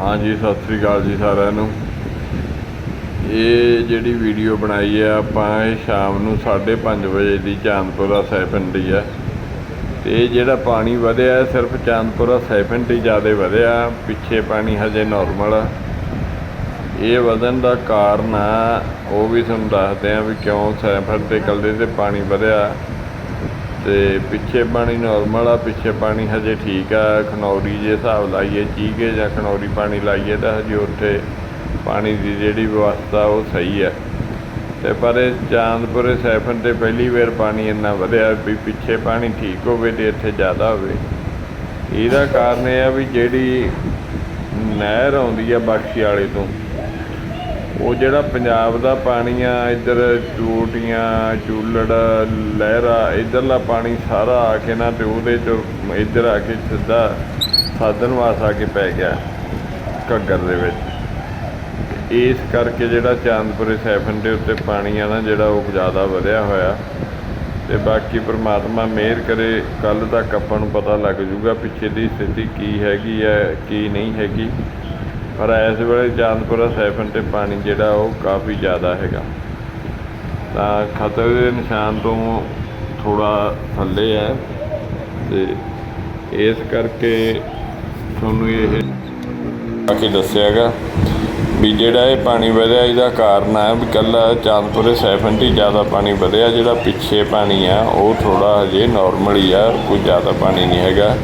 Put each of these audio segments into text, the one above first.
ਹਾਂਜੀ, ਸਤਿ ਸ੍ਰੀ ਅਕਾਲ ਜੀ ਸਾਰਿਆਂ ਨੂੰ। ਇਹ ਜਿਹੜੀ ਵੀਡੀਓ ਬਣਾਈ ਹੈ, ਆਪਾਂ ਇਹ ਸ਼ਾਮ ਨੂੰ 5:30 ਵਜੇ ਦੀ ਚਾਂਦਪੁਰਾ ਸੈਫਨ ਦੀ ਹੈ। ਤੇ ਇਹ ਜਿਹੜਾ ਪਾਣੀ ਵਧਿਆ ਸਿਰਫ ਚਾਂਦਪੁਰਾ ਸੈਫਨ ਦੀ ਜ਼ਿਆਦਾ ਵਧਿਆ, ਪਿੱਛੇ ਪਾਣੀ ਹਜੇ ਨਾਰਮਲ ਆ। ਇਹ ਵਧਣ ਦਾ ਕਾਰਨ ਆ, ਉਹ ਵੀ ਤੁਹਾਨੂੰ ਦੱਸਦੇ ਆ ਵੀ ਕਿਉਂ ਸੈਫਨ ਤੇ ਕੱਲੇ ਤੇ ਪਾਣੀ ਵਧਿਆ। ਤੇ ਪਿੱਛੇ ਪਾਣੀ ਨਾਰਮਲ ਆ, ਪਿੱਛੇ ਪਾਣੀ ਹਜੇ ਠੀਕ ਆ, ਖਨੌਰੀ ਜੇ ਹਿਸਾਬ ਲਾਈਏ ਚੀਕੇ ਜਾਂ ਖਨੌਰੀ ਪਾਣੀ ਲਾਈਏ ਤਾਂ ਹਜੇ ਉੱਥੇ ਪਾਣੀ ਦੀ ਜਿਹੜੀ ਵਿਵਸਥਾ ਉਹ ਸਹੀ ਆ। ਤੇ ਪਰ ਇਹ ਚਾਂਦਪੁਰੇ ਸੈਫਨ ਤੇ ਪਹਿਲੀ ਵਾਰ ਪਾਣੀ ਇੰਨਾ ਵਧਿਆ ਵੀ ਪਿੱਛੇ ਪਾਣੀ ਠੀਕ ਹੋਵੇ ਤੇ ਇੱਥੇ ਜ਼ਿਆਦਾ ਹੋਵੇ। ਇਹਦਾ ਕਾਰਨ ਇਹ ਆ ਵੀ ਜਿਹੜੀ ਨਹਿਰ ਆਉਂਦੀ ਆ ਬਖਸ਼ੀ ਵਾਲੇ ਤੋਂ ਉਹ ਜਿਹੜਾ ਪੰਜਾਬ ਦਾ ਪਾਣੀ ਆ ਇੱਧਰ ਟੂਟੀਆਂ ਚੂਲੜ, ਲਹਿਰਾ, ਇੱਧਰਲਾ ਪਾਣੀ ਸਾਰਾ ਆ ਕੇ ਨਾ ਤੇ ਉਹਦੇ ਚ ਇੱਧਰ ਆ ਕੇ ਸਿੱਧਾ ਸਾਧਨ ਵਾਸ ਆ ਕੇ ਪੈ ਗਿਆ ਘੱਗਰ ਦੇ ਵਿੱਚ। ਇਸ ਕਰਕੇ ਜਿਹੜਾ ਚਾਂਦਪੁਰੇ ਸੈਫਨ ਦੇ ਉੱਤੇ ਪਾਣੀ ਆ ਨਾ ਜਿਹੜਾ ਉਹ ਜ਼ਿਆਦਾ ਵਧਿਆ ਹੋਇਆ। ਤੇ ਬਾਕੀ ਪ੍ਰਮਾਤਮਾ ਮਿਹਰ ਕਰੇ ਕੱਲ ਤੱਕ ਆਪਾਂ ਨੂੰ ਪਤਾ ਲੱਗ ਜੂਗਾ ਪਿੱਛੇ ਦੀ ਸਥਿਤੀ ਕੀ ਹੈਗੀ ਹੈ, ਕੀ ਨਹੀਂ ਹੈਗੀ। ਪਰ ਇਸ ਵੇਲੇ ਚਾਂਦਪੁਰਾ ਸੈਫਨ ਤੇ ਪਾਣੀ ਜਿਹੜਾ ਉਹ ਕਾਫੀ ਜ਼ਿਆਦਾ ਹੈਗਾ। ਤਾਂ ਖਤਰੇ ਦੇ ਨਿਸ਼ਾਨ ਤੋਂ ਥੋੜਾ ਥੱਲੇ ਹੈ ਤੇ ਇਸ ਕਰਕੇ ਤੁਹਾਨੂੰ ਇਹ ਬਾਕੀ ਦੱਸਿਆਗਾ ਵੀ ਜਿਹੜਾ ਇਹ ਪਾਣੀ ਵਧਿਆ, ਇਹਦਾ ਕਾਰਨ ਹੈ ਵੀ ਕੱਲਾ ਚਾਂਦਪੁਰੇ ਸੈਫਨ ਦੀ ਜ਼ਿਆਦਾ ਪਾਣੀ ਵਧਿਆ, ਜਿਹੜਾ ਪਿੱਛੇ ਪਾਣੀ ਆ, ਉਹ ਥੋੜਾ ਹਜੇ ਨਾਰਮਲ ਹੀ ਆ, ਕੋਈ ਜ਼ਿਆਦਾ ਪਾਣੀ ਨਹੀਂ ਹੈਗਾ।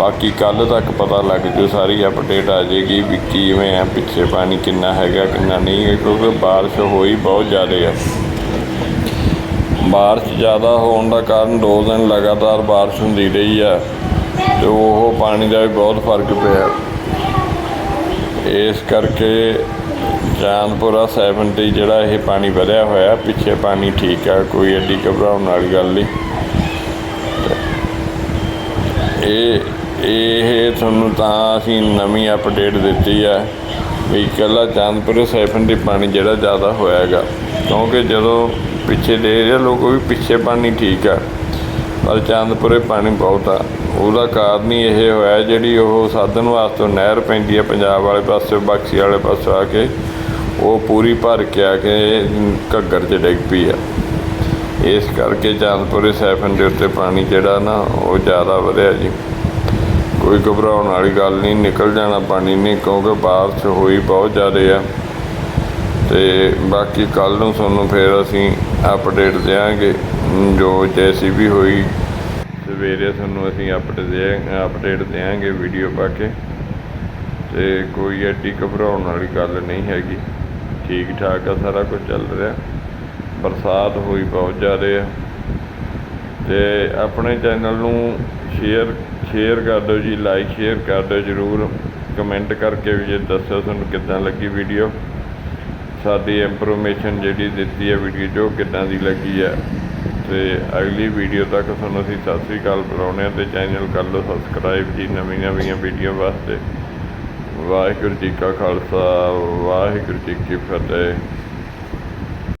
ਬਾਕੀ ਕੱਲ ਤੱਕ ਪਤਾ ਲੱਗ ਜੂ, ਸਾਰੀ ਅਪਡੇਟ ਆ ਜਾਏਗੀ ਵੀ ਕਿਵੇਂ ਆ, ਪਿੱਛੇ ਪਾਣੀ ਕਿੰਨਾ ਹੈਗਾ, ਕਿੰਨਾ ਨਹੀਂ ਹੈ ਕਿਉਂਕਿ ਬਾਰਿਸ਼ ਹੋਈ ਬਹੁਤ ਜ਼ਿਆਦਾ ਆ। ਬਾਰਿਸ਼ ਜ਼ਿਆਦਾ ਹੋਣ ਦਾ ਕਾਰਨ ਦੋ ਦਿਨ ਲਗਾਤਾਰ ਬਾਰਿਸ਼ ਹੁੰਦੀ ਰਹੀ ਆ, ਤੇ ਉਹ ਪਾਣੀ ਦਾ ਵੀ ਬਹੁਤ ਫ਼ਰਕ ਪਿਆ। ਇਸ ਕਰਕੇ ਜਾਨਪੁਰਾ ਸੈਵਨ ਤੇ ਜਿਹੜਾ ਇਹ ਪਾਣੀ ਵਧਿਆ ਹੋਇਆ, ਪਿੱਛੇ ਪਾਣੀ ਠੀਕ ਆ, ਕੋਈ ਐਡੀ ਘਬਰਾਉਣ ਵਾਲੀ ਗੱਲ ਨਹੀਂ। ਇਹ ਇਹ ਤੁਹਾਨੂੰ ਤਾਂ ਅਸੀਂ ਨਵੀਂ ਅਪਡੇਟ ਦਿੱਤੀ ਆ ਵੀ ਇਕੱਲਾ ਚਾਂਦਪੁਰੇ ਸੈਫਨ ਦੇ ਪਾਣੀ ਜਿਹੜਾ ਜ਼ਿਆਦਾ ਹੋਇਆਗਾ। ਕਿਉਂਕਿ ਜਦੋਂ ਪਿੱਛੇ ਦੇ ਰਹੇ ਲੋਕ ਵੀ ਪਿੱਛੇ ਪਾਣੀ ਠੀਕ ਆ। ਪਰ ਚਾਂਦਪੁਰੇ ਪਾਣੀ ਬਹੁਤ ਆ। ਉਹਦਾ ਕਾਰਨ ਹੀ ਇਹ ਹੋਇਆ ਜਿਹੜੀ ਉਹ ਸਾਧਨ ਵਾਸਤੇ ਨਹਿਰ ਪੈਂਦੀ ਹੈ ਪੰਜਾਬ ਵਾਲੇ ਪਾਸੇ ਬਖਸ਼ੀ ਵਾਲੇ ਪਾਸੇ ਆ ਕੇ, ਉਹ ਪੂਰੀ ਭਰ ਕੇ ਆ ਕੇ ਘੱਗਰ 'ਚ ਡਿੱਗ ਪਈ ਆ। ਇਸ ਕਰਕੇ ਚਾਂਦਪੁਰੇ ਸੈਫਨ ਦੇ ਉੱਤੇ ਪਾਣੀ ਜਿਹੜਾ ਨਾ ਉਹ ਜ਼ਿਆਦਾ ਵਧਿਆ ਜੀ। ਕੋਈ ਘਬਰਾਉਣ ਵਾਲੀ ਗੱਲ ਨਹੀਂ, ਨਿਕਲ ਜਾਣਾ ਪਾਣੀ ਨਹੀਂ, ਕਿਉਂਕਿ ਬਾਰਿਸ਼ ਹੋਈ ਬਹੁਤ ਜ਼ਿਆਦਾ ਆ। ਤੇ ਬਾਕੀ ਕੱਲ ਨੂੰ ਤੁਹਾਨੂੰ ਫਿਰ ਅਸੀਂ ਅਪਡੇਟ ਦੇਵਾਂਗੇ ਜੋ ਜੈਸੀ ਵੀ ਹੋਈ। ਸਵੇਰੇ ਤੁਹਾਨੂੰ ਅਸੀਂ ਅਪਡੇਟ ਦੇ ਅਪਡੇਟ ਦੇਵਾਂਗੇ ਵੀਡੀਓ ਪਾ ਕੇ। ਤੇ ਕੋਈ ਐਡੀ ਘਬਰਾਉਣ ਵਾਲੀ ਗੱਲ ਨਹੀਂ ਹੈਗੀ। ਠੀਕ ਠਾਕ ਆ, ਸਾਰਾ ਕੁਝ ਚੱਲ ਰਿਹਾ। ਬਰਸਾਤ ਹੋਈ ਬਹੁਤ ਜ਼ਿਆਦਾ ਆ। ਤੇ ਆਪਣੇ ਚੈਨਲ ਨੂੰ ਸ਼ੇਅਰ ਸ਼ੇਅਰ ਕਰ ਦਿਓ ਜੀ ਲਾਈਕ ਸ਼ੇਅਰ ਕਰ ਦਿਓ ਜਰੂਰ। ਕਮੈਂਟ ਕਰਕੇ ਵੀ ਜੇ ਦੱਸਿਓ ਤੁਹਾਨੂੰ ਕਿੱਦਾਂ ਲੱਗੀ ਵੀਡੀਓ ਸਾਡੀ ਇਨਫੋਰਮੇਸ਼ਨ ਜਿਹੜੀ ਦਿੱਤੀ ਹੈ ਵੀਡੀਓ ਜੋ ਕਿੱਦਾਂ ਦੀ ਲੱਗੀ ਹੈ। ਤੇ ਅਗਲੀ ਵੀਡੀਓ ਤੱਕ ਤੁਹਾਨੂੰ ਅਸੀਂ ਸਤਿ ਸ੍ਰੀ ਅਕਾਲ ਬੁਲਾਉਂਦੇ ਹਾਂ ਤੇ ਚੈਨਲ ਕਰ ਲਓ ਸਬਸਕ੍ਰਾਈਬ ਜੀ, ਨਵੀਆਂ ਨਵੀਆਂ ਵੀਡੀਓ ਵਾਸਤੇ। ਵਾਹਿਗੁਰੂ ਜੀ ਕਾ ਖਾਲਸਾ, ਵਾਹਿਗੁਰੂ ਜੀ ਕੀ ਫਤਿਹ।